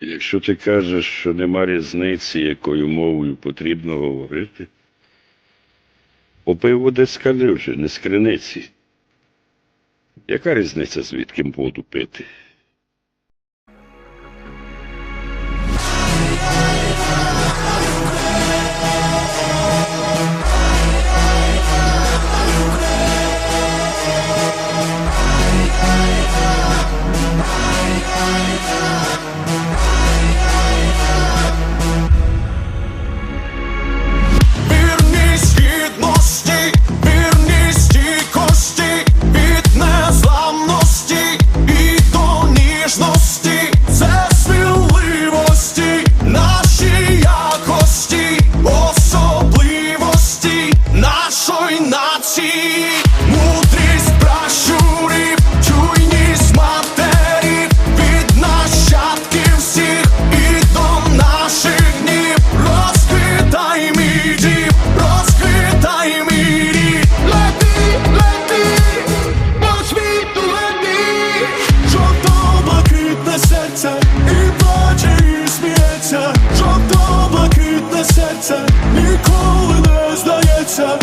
Якщо ти кажеш, що нема різниці, якою мовою потрібно говорити, попий води з калюжі, не з криниці. Яка різниця, звідки воду пити? Нації, мудрість пращурів, чуйність матерів, від нащадків всіх і до наших днів, розквітай мій дім, розквітай мій рід. Лети, лети, по світу лети, жовто-блакитне серце, і плаче, і сміється, жовто-блакитне серце, ніколи не здається,